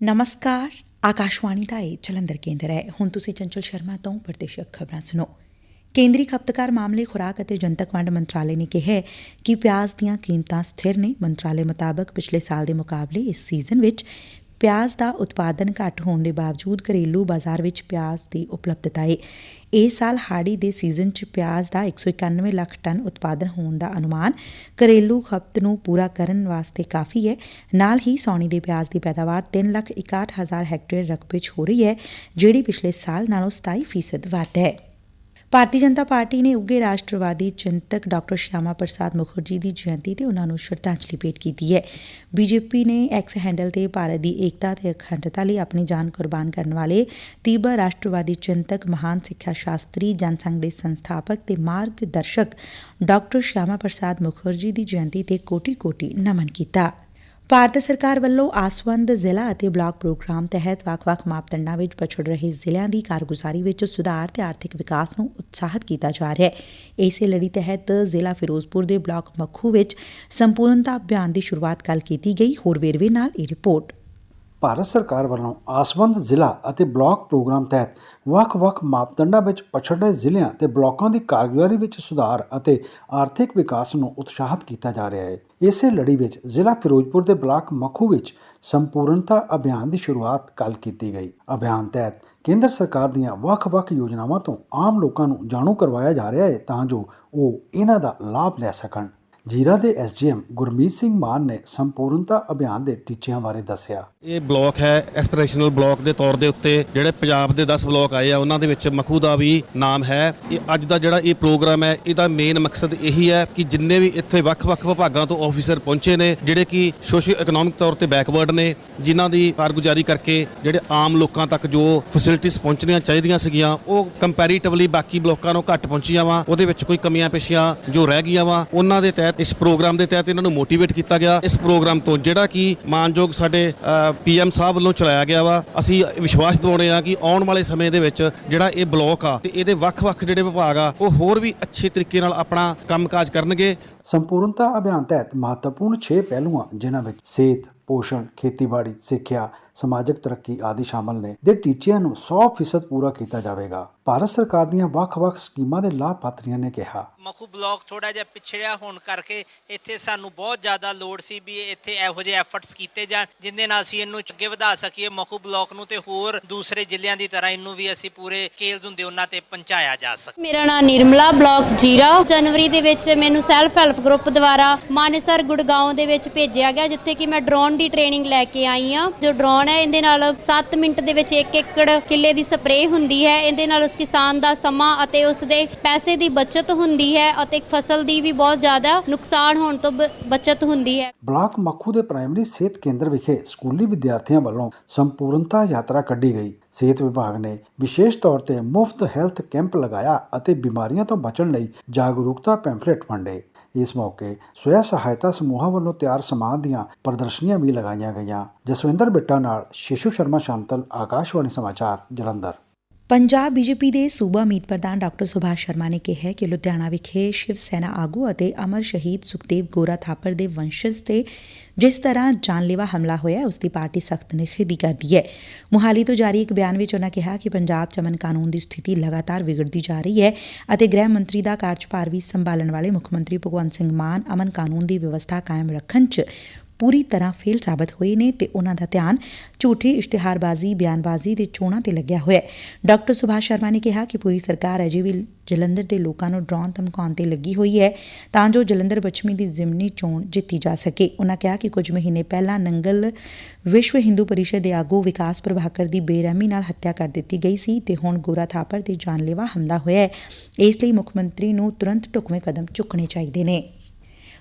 ਨਮਸਕਾਰ ਆਕਾਸ਼ਵਾਣੀ ਦਾ ਇਹ ਜਲੰਧਰ ਕੇਂਦਰ ਹੈ ਹੁਣ ਤੁਸੀਂ ਚੰਚਲ ਸ਼ਰਮਾ ਤੋਂ ਪ੍ਰਦੇਸ਼ਕ ਖਬਰਾਂ ਸੁਣੋ ਕੇਂਦਰੀ ਖਪਤਕਾਰ ਮਾਮਲੇ ਖੁਰਾਕ ਅਤੇ ਜਨਤਕ ਵੰਡ ਮੰਤਰਾਲੇ ਨੇ ਕਿਹਾ ਕਿ ਪਿਆਜ਼ ਦੀਆਂ ਕੀਮਤਾਂ ਸਥਿਰ ਨੇ ਮੰਤਰਾਲੇ ਮੁਤਾਬਕ ਪਿਛਲੇ ਸਾਲ ਦੇ ਮੁਕਾਬਲੇ ਇਸ ਸੀਜ਼ਨ ਵਿੱਚ ਪਿਆਜ਼ ਦਾ ਉਤਪਾਦਨ ਘੱਟ ਹੋਣ ਦੇ ਬਾਵਜੂਦ ਘਰੇਲੂ ਬਾਜ਼ਾਰ ਵਿੱਚ ਪਿਆਜ਼ ਦੀ ਉਪਲਬਧਤਾ ਹੈ ਇਸ ਸਾਲ ਹਾੜੀ ਦੇ ਸੀਜ਼ਨ 'ਚ ਪਿਆਜ਼ ਦਾ 191 ਲੱਖ ਟਨ ਉਤਪਾਦਨ ਹੋਣ ਦਾ ਅਨੁਮਾਨ ਘਰੇਲੂ ਖਪਤ ਨੂੰ ਪੂਰਾ ਕਰਨ ਵਾਸਤੇ ਕਾਫੀ ਹੈ ਨਾਲ ਹੀ ਸੌਣੀ ਦੇ ਪਿਆਜ਼ ਦੀ ਪੈਦਾਵਾਰ 3 ਲੱਖ 61 ਹਜ਼ਾਰ ਹੈਕਟੇਅਰ ਰਕਬੇ 'ਚ ਹੋ ਰਹੀ ਹੈ, ਜਿਹੜੀ ਪਿਛਲੇ ਸਾਲ ਨਾਲੋਂ 27% ਵੱਧ ਹੈ। ਭਾਰਤੀ ਜਨਤਾ ਪਾਰਟੀ ਨੇ ਉੱਗੇ ਰਾਸ਼ਟਰਵਾਦੀ ਚਿੰਤਕ ਡਾਕਟਰ ਸ਼ਿਆਮਾ ਪ੍ਰਸਾਦ ਮੁਖਰਜੀ ਦੀ ਜਯੰਤੀ ਤੇ ਉਹਨਾਂ ਨੂੰ ਸ਼ਰਧਾਂਜਲੀ ਭੇਟ ਕੀਤੀ ਹੈ। ਬੀਜੇਪੀ ਨੇ ਐਕਸ ਹੈਂਡਲ ਤੇ ਭਾਰਤ ਦੀ ਏਕਤਾ ਤੇ ਅਖੰਡਤਾ ਲਈ ਆਪਣੀ ਜਾਨ ਕੁਰਬਾਨ ਕਰਨ ਵਾਲੇ ਤੀਬਰ ਰਾਸ਼ਟਰਵਾਦੀ ਚਿੰਤਕ ਮਹਾਨ ਸਿੱਖਿਆ ਸ਼ਾਸਤਰੀ, ਜਨਸੰਘ ਦੇ ਸੰਸਥਾਪਕ ਤੇ ਮਾਰਗਦਰਸ਼ਕ ਡਾਕਟਰ ਸ਼ਿਆਮਾ ਪ੍ਰਸਾਦ ਮੁਖਰਜੀ ਦੀ ਜਯੰਤੀ ਤੇ ਕੋਟੀ-ਕੋਟੀ ਨਮਨ ਕੀਤਾ। ਭਾਰਤ ਸਰਕਾਰ ਵੱਲੋਂ ਆਸਵੰਦ ਜ਼ਿਲ੍ਹਾ ਅਤੇ ਬਲਾਕ ਪ੍ਰੋਗਰਾਮ ਤਹਿਤ ਵੱਖ-ਵੱਖ ਮਾਪਦੰਡਾਂ ਵਿੱਚ ਪਛੜ ਰਹੇ ਜ਼ਿਲ੍ਹਿਆਂ ਦੀ ਕਾਰਗੁਜ਼ਾਰੀ ਵਿੱਚ ਸੁਧਾਰ ਤੇ ਆਰਥਿਕ ਵਿਕਾਸ ਨੂੰ ਉਤਸ਼ਾਹਿਤ ਕੀਤਾ ਜਾ ਰਿਹਾ ਹੈ। ਇਸੇ ਲੜੀ ਤਹਿਤ ਜ਼ਿਲ੍ਹਾ ਫਿਰੋਜ਼ਪੁਰ ਦੇ ਬਲਾਕ ਮੱਖੂ ਵਿੱਚ ਸੰਪੂਰਨਤਾ ਅਭਿਆਨ ਦੀ ਸ਼ੁਰੂਆਤ ਕੱਲ ਕੀਤੀ ਗਈ। ਹੋਰ ਵੇਰਵੇ ਨਾਲ ਇਹ ਰਿਪੋਰਟ। ਭਾਰਤ ਸਰਕਾਰ ਵੱਲੋਂ ਆਸਵੰਦ ਜ਼ਿਲ੍ਹਾ ਅਤੇ ਬਲਾਕ ਪ੍ਰੋਗਰਾਮ ਤਹਿਤ ਵੱਖ-ਵੱਖ ਮਾਪਦੰਡਾਂ ਵਿੱਚ ਪਛੜੇ ਜ਼ਿਲ੍ਹਿਆਂ ਤੇ ਬਲਾਕਾਂ ਦੀ ਕਾਰਗੁਜ਼ਾਰੀ ਵਿੱਚ ਸੁਧਾਰ ਅਤੇ ਆਰਥਿਕ ਵਿਕਾਸ ਨੂੰ ਉਤਸ਼ਾਹਿਤ ਕੀਤਾ ਜਾ ਰਿਹਾ ਹੈ। ਇਸੇ ਲੜੀ ਵਿੱਚ ਜ਼ਿਲ੍ਹਾ ਫਿਰੋਜ਼ਪੁਰ ਦੇ ਬਲਾਕ ਮੱਖੂ ਵਿੱਚ ਸੰਪੂਰਨਤਾ ਅਭਿਆਨ ਦੀ ਸ਼ੁਰੂਆਤ ਕੱਲ ਕੀਤੀ ਗਈ। ਅਭਿਆਨ ਤਹਿਤ ਕੇਂਦਰ ਸਰਕਾਰ ਦੀਆਂ ਵੱਖ-ਵੱਖ ਯੋਜਨਾਵਾਂ ਤੋਂ ਆਮ ਲੋਕਾਂ ਨੂੰ ਜਾਣੂ ਕਰਵਾਇਆ ਜਾ ਰਿਹਾ ਹੈ ਤਾਂ ਜੋ ਉਹ ਇਹਨਾਂ ਦਾ ਲਾਭ ਲੈ ਸਕਣ। ਜੀਰਾ ਦੇ ਐਸਡੀਐਮ ਗੁਰਮੀਤ ਸਿੰਘ ਮਾਨ ਨੇ ਸੰਪੂਰਨਤਾ ਅਭਿਆਨ ਦੇ ਟੀਚਿਆਂ ਬਾਰੇ ਦੱਸਿਆ। ਇਹ ਬਲਾਕ ਹੈ ਐਸਪੀਰੇਸ਼ਨਲ ਬਲਾਕ ਦੇ ਤੌਰ ਦੇ ਉੱਤੇ, ਜਿਹੜੇ ਪੰਜਾਬ ਦੇ 10 ਬਲਾਕ ਆਏ ਆ, ਉਹਨਾਂ ਦੇ ਵਿੱਚ ਮਖੂ ਦਾ ਵੀ ਨਾਮ ਹੈ। ਇਹ ਅੱਜ ਦਾ ਜਿਹੜਾ ਇਹ ਪ੍ਰੋਗਰਾਮ ਹੈ, ਇਹਦਾ ਮੇਨ ਮਕਸਦ ਇਹੀ ਹੈ ਕਿ ਜਿੰਨੇ ਵੀ ਇੱਥੇ ਵੱਖ-ਵੱਖ ਵਿਭਾਗਾਂ ਤੋਂ ਆਫੀਸਰ ਪਹੁੰਚੇ ਨੇ, ਜਿਹੜੇ ਕਿ ਸੋਸ਼ਲ ਇਕਨੋਮਿਕ ਤੌਰ ਤੇ ਬੈਕਵਰਡ ਨੇ, ਜਿਨ੍ਹਾਂ ਦੀ ਕਾਰਗੁਜ਼ਾਰੀ ਕਰਕੇ ਜਿਹੜੇ ਆਮ ਲੋਕਾਂ ਤੱਕ ਜੋ ਫੈਸਿਲਿਟੀਆਂ ਪਹੁੰਚਣੀਆਂ ਚਾਹੀਦੀਆਂ ਸੀਗੀਆਂ, ਉਹ ਕੰਪੈਰੀਟਿਵਲੀ ਬਾਕੀ ਬਲਾਕਾਂ ਨੂੰ ਘੱਟ ਪਹੁੰਚੀਆਂ ਵਾ, ਉਹਦੇ ਵਿੱਚ ਕੋਈ ਕਮੀਆਂ ਪੇਸ਼ੀਆਂ ਜੋ ਰਹਿ ਗਈਆਂ ਵਾ, ਉਹਨਾਂ ਦੇ ਤਹਿਤ ਇਸ ਪ੍ਰੋਗਰਾਮ ਦੇ ਤਹਿਤ ਇਹਨਾਂ ਨੂੰ ਮੋਟੀਵੇਟ ਕੀਤਾ ਗਿਆ। ਇਸ ਪ੍ਰੋਗਰਾਮ ਤੋਂ ਜਿਹੜਾ ਕਿ ਮਾਨਯੋਗ ਸਾਡੇ ਪੀਐਮ ਸਾਹਿਬ ਵੱਲੋਂ ਚਲਾਇਆ ਗਿਆ ਵਾ, ਅਸੀਂ ਵਿਸ਼ਵਾਸ ਦਿਵਾਉਣੇ ਆ ਕਿ ਆਉਣ ਵਾਲੇ ਸਮੇਂ ਦੇ ਵਿੱਚ ਜਿਹੜਾ ਇਹ ਬਲਾਕ ਆ ਤੇ ਇਹਦੇ ਵੱਖ-ਵੱਖ ਜਿਹੜੇ ਵਿਭਾਗ ਆ, ਉਹ ਹੋਰ ਵੀ ਅੱਛੇ ਤਰੀਕੇ ਨਾਲ ਆਪਣਾ ਕੰਮਕਾਜ ਕਰਨਗੇ। ਸੰਪੂਰਨਤਾ ਅਭਿਆਨ ਤਹਿਤ ਮਹੱਤਵਪੂਰਨ 6 ਪਹਿਲੂਆਂ, ਜਿਨ੍ਹਾਂ ਵਿੱਚ ਸਿਹਤ, ਪੋਸ਼ਣ, ਖੇਤੀਬਾੜੀ, ਸਿੱਖਿਆ, ਸਮਾਜਿਕ ਤਰੱਕੀ ਆਦਿ ਸ਼ਾਮਲ ਨੇ, ਦੇ ਟੀਚਿਆਂ ਨੂੰ 100% ਪੂਰਾ ਕੀਤਾ ਜਾਵੇਗਾ। ਭਾਰਤ ਸਰਕਾਰ ਦੀਆਂ ਵੱਖ-ਵੱਖ ਸਕੀਮਾਂ ਦੇ ਲਾਭਪਾਤਰੀਆਂ ਨੇ ਕਿਹਾ। ਮਖੂ ਬਲਾਕ ਥੋੜਾ ਜਿਹਾ ਪਿਛੜਿਆ ਹੋਣ ਕਰਕੇ ਇੱਥੇ ਸਾਨੂੰ ਬਹੁਤ ਜ਼ਿਆਦਾ ਲੋੜ ਸੀ ਵੀ ਇੱਥੇ ਇਹੋ ਜਿਹੇ ਐਫਰਟਸ ਕੀਤੇ ਜਾਣ ਜਿੰਦੇ ਨਾਲ ਅਸੀਂ ਇਹਨੂੰ ਅੱਗੇ ਵਧਾ ਸਕੀਏ। ਮਖੂ ਬਲਾਕ ਨੂੰ ਤੇ ਹੋਰ ਦੂਸਰੇ ਜ਼ਿਲ੍ਹਿਆਂ ਦੀ ਤਰ੍ਹਾਂ ਇਹਨੂੰ ਵੀ ਅਸੀਂ ਪੂਰੇ ਸਕੇਲਸ ਹੁੰਦੇ ਉਹਨਾਂ ਤੇ ਪਹੁੰਚਾਇਆ ਜਾ ਸਕੇ। ਮੇਰਾ ਨਾਮ ਨਿਰਮਲਾ ਬਲਾਕ ਜੀਰਾ। ਜਨਵਰੀ ਦੇ ਵਿੱਚ ਮੈਨੂੰ ਸੈਲਫ ਹੈਲਪ ਗਰੁੱਪ ਦੁਆਰਾ ਮਾਨੇਸਰ ਗੁੜਗਾਉਂ ਦੇ ਵਿੱਚ ਭੇਜਿਆ ਗਿਆ ਜਿੱਥੇ ਕਿ ਮੈਂ ਡਰੋਨ ਦੀ ਟ੍ਰੇਨਿੰਗ ਲੈ ਕੇ ਆਈ ਆ ਜੋ ਡਰੋਨ ਹੈ ਇਹਦੇ ਨਾਲ 7 ਮਿੰਟ ਦੇ ਵਿੱਚ 1 ਏਕੜ ਕਿੱਲੇ ਦੀ ਸਪਰੇਅ ਹੁੰਦੀ ਹੈ। ਇਹਦੇ ਨਾਲ ਉਸ ਕਿਸਾਨ ਦਾ ਸਮਾਂ ਅਤੇ ਉਸ ਦੇ ਪੈਸੇ ਦੀ ਬਚਤ ਹੁੰਦੀ ਹੈ ਅਤੇ ਫਸਲ ਦੀ ਵੀ ਬਹੁਤ ਜ਼ਿਆਦਾ ਨੁਕਸਾਨ ਹੋਣ ਤੋਂ ਬਚਤ ਹੁੰਦੀ ਹੈ। ਬਲਾਕ ਮੱਖੂ ਦੇ ਪ੍ਰਾਇਮਰੀ ਸਿਹਤ ਕੇਂਦਰ ਵਿਖੇ ਸਕੂਲੀ ਵਿਦਿਆਰਥੀਆਂ ਵੱਲੋਂ ਸੰਪੂਰਨਤਾ ਯਾਤਰਾ ਕੱਢੀ ਗਈ। ਸਿਹਤ ਵਿਭਾਗ ਨੇ ਵਿਸ਼ੇਸ਼ ਤੌਰ ਤੇ ਮੁਫਤ ਹੈਲਥ ਕੈਂਪ ਲਗਾਇਆ ਅਤੇ ਬਿਮਾਰੀਆਂ ਤੋਂ ਬਚਣ ਲਈ ਜਾਗਰੂਕਤਾ ਪੈਂਫਲੇਟ ਵੰਡੇ। ਇਸ ਮੌਕੇ ਸਵੈ ਸਹਾਇਤਾ ਸਮੂਹਾਂ ਵੱਲੋਂ ਤਿਆਰ ਸਮਾਨ ਦੀਆਂ ਪ੍ਰਦਰਸ਼ਨੀਆਂ ਵੀ ਲਗਾਈਆਂ ਗਈਆਂ। ਜਸਵਿੰਦਰ ਬਿੱਟਾ ਨਾਲ ਸ਼ਿਸ਼ੂ ਸ਼ਰਮਾ ਸ਼ਾਂਤਲ, ਆਕਾਸ਼ਵਾਣੀ ਸਮਾਚਾਰ, ਜਲੰਧਰ। ਪੰਜਾਬ ਬੀਜੇਪੀ ਦੇ ਸੂਬਾ ਮੀਤ ਪ੍ਰਧਾਨ ਡਾ ਸੁਭਾਸ਼ ਸ਼ਰਮਾ ਨੇ ਕਿਹੈ ਕਿ ਲੁਧਿਆਣਾ ਵਿਖੇ ਸ਼ਿਵ ਸੈਨਾ ਆਗੂ ਅਤੇ ਅਮਰ ਸ਼ਹੀਦ ਸੁਖਦੇਵ ਗੋਰਾ ਥਾਪਰ ਦੇ ਵੰਸ਼ਜ ਤੇ ਜਿਸ ਤਰ੍ਹਾਂ ਜਾਨਲੇਵਾ ਹਮਲਾ ਹੋਇਆ, ਉਸ ਦੀ ਪਾਰਟੀ ਸਖਤ ਨਿਖੇਧੀ ਕਰਦੀ ਹੈ। ਮੁਹਾਲੀ ਤੋਂ ਜਾਰੀ ਇੱਕ ਬਿਆਨ ਵਿੱਚ ਉਨ੍ਹਾਂ ਕਿਹਾ ਕਿ ਪੰਜਾਬ 'ਚ ਅਮਨ ਕਾਨੂੰਨ ਦੀ ਸਥਿਤੀ ਲਗਾਤਾਰ ਵਿਗੜਦੀ ਜਾ ਰਹੀ ਹੈ ਅਤੇ ਗ੍ਰਹਿ ਮੰਤਰੀ ਦਾ ਕਾਰਜਭਾਰ ਵੀ ਸੰਭਾਲਣ ਵਾਲੇ ਮੁੱਖ ਮੰਤਰੀ ਭਗਵੰਤ ਸਿੰਘ ਮਾਨ ਅਮਨ ਕਾਨੂੰਨ ਦੀ ਵਿਵਸਥਾ ਕਾਇਮ ਰੱਖਣ 'ਚ ਪੂਰੀ ਤਰ੍ਹਾਂ ਫੇਲ ਸਾਬਤ ਹੋਏ ਨੇ ਤੇ ਉਨ੍ਹਾਂ ਦਾ ਧਿਆਨ ਝੂਠੀ ਇਸ਼ਤਿਹਾਰਬਾਜ਼ੀ, ਬਿਆਨਬਾਜ਼ੀ ਤੇ ਚੋਣਾਂ ਤੇ ਲੱਗਿਆ ਹੋਇਆ ਹੈ। ਡਾਕਟਰ ਸੁਭਾਸ਼ ਸ਼ਰਮਾ ਨੇ ਕਿਹਾ ਕਿ ਪੂਰੀ ਸਰਕਾਰ ਅਜੇ ਵੀ ਜਲੰਧਰ ਦੇ ਲੋਕਾਂ ਨੂੰ ਡਰਾਉਣ ਧਮਕਾਉਣ ਤੇ ਲੱਗੀ ਹੋਈ ਹੈ, ਤਾਂ ਜੋ ਜਲੰਧਰ ਪੱਛਮੀ ਦੀ ਜ਼ਿਮਨੀ ਚੋਣ ਜਿੱਤੀ ਜਾ ਸਕੇ। ਉਨ੍ਹਾਂ ਕਿਹਾ ਕਿ ਕੁਝ ਮਹੀਨੇ ਪਹਿਲਾਂ ਨੰਗਲ ਵਿਸ਼ਵ ਹਿੰਦੂ ਪਰਿਸ਼ਦ ਦੇ ਆਗੂ ਵਿਕਾਸ ਪ੍ਰਭਾਕਰ ਦੀ ਬੇਰਹਿਮੀ ਨਾਲ ਹੱਤਿਆ ਕਰ ਦਿੱਤੀ ਗਈ ਸੀ ਤੇ ਹੁਣ ਗੋਰਾ ਥਾਪਰ ਤੇ ਜਾਨਲੇਵਾ ਹਮਲਾ ਹੋਇਆ ਹੈ। ਇਸ ਲਈ ਮੁੱਖ ਮੰਤਰੀ ਨੂੰ ਤੁਰੰਤ ਢੁਕਵੇਂ ਕਦਮ ਚੁੱਕਣੇ ਚਾਹੀਦੇ ਨੇ।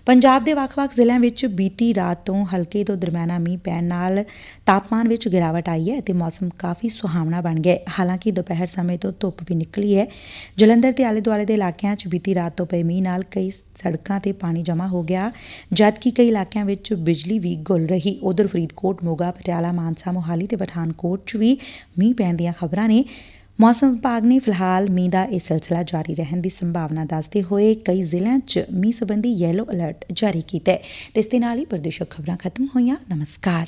ਪੰਜਾਬ ਦੇ ਵੱਖ-ਵੱਖ ਜ਼ਿਲ੍ਹਿਆਂ ਵਿੱਚ ਬੀਤੀ ਰਾਤ ਤੋਂ ਹਲਕੇ ਤੋਂ ਦਰਮਿਆਨਾ ਮੀਂਹ ਪੈਣ ਨਾਲ ਤਾਪਮਾਨ ਵਿੱਚ ਗਿਰਾਵਟ ਆਈ ਹੈ ਅਤੇ ਮੌਸਮ ਕਾਫੀ ਸੁਹਾਵਣਾ ਬਣ ਗਿਆ ਹੈ। ਹਾਲਾਂਕਿ ਦੁਪਹਿਰ ਸਮੇਂ ਤੋਂ ਧੁੱਪ ਵੀ ਨਿਕਲੀ ਹੈ। ਜਲੰਧਰ ਤੇ ਆਲੇ-ਦੁਆਲੇ ਦੇ ਇਲਾਕਿਆਂ 'ਚ ਬੀਤੀ ਰਾਤ ਤੋਂ ਪਏ ਮੀਂਹ ਨਾਲ ਕਈ ਸੜਕਾਂ ਤੇ ਪਾਣੀ ਜਮ੍ਹਾਂ ਹੋ ਗਿਆ, ਜਦਕਿ ਕਈ ਇਲਾਕਿਆਂ ਵਿੱਚ ਬਿਜਲੀ ਵੀ ਗੁੱਲ ਰਹੀ। ਉਧਰ ਫਰੀਦਕੋਟ, ਮੋਗਾ, ਪਟਿਆਲਾ, ਮਾਨਸਾ, ਮੋਹਾਲੀ ਤੇ ਪਠਾਨਕੋਟ 'ਚ ਵੀ ਮੀਂਹ ਪੈਣ ਦੀਆਂ ਖਬਰਾਂ ਨੇ। ਮੌਸਮ ਵਿਭਾਗ ਨੇ ਫਿਲਹਾਲ ਮੀਂਹ ਦਾ ਇਹ ਸਿਲਸਿਲਾ ਜਾਰੀ ਰਹਿਣ ਦੀ ਸੰਭਾਵਨਾ ਦੱਸਦੇ ਹੋਏ ਕਈ ਜ਼ਿਲ੍ਹਿਆਂ 'ਚ ਮੀਂਹ ਸੰਬੰਧੀ ਯੈਲੋ ਅਲਰਟ ਜਾਰੀ ਕੀਤਾ ਹੈ। ਤੇ ਇਸ ਦੇ ਨਾਲ ਹੀ ਪ੍ਰਦੇਸ਼ਕ ਖਬਰਾਂ ਖਤਮ ਹੋਈਆਂ। ਨਮਸਕਾਰ।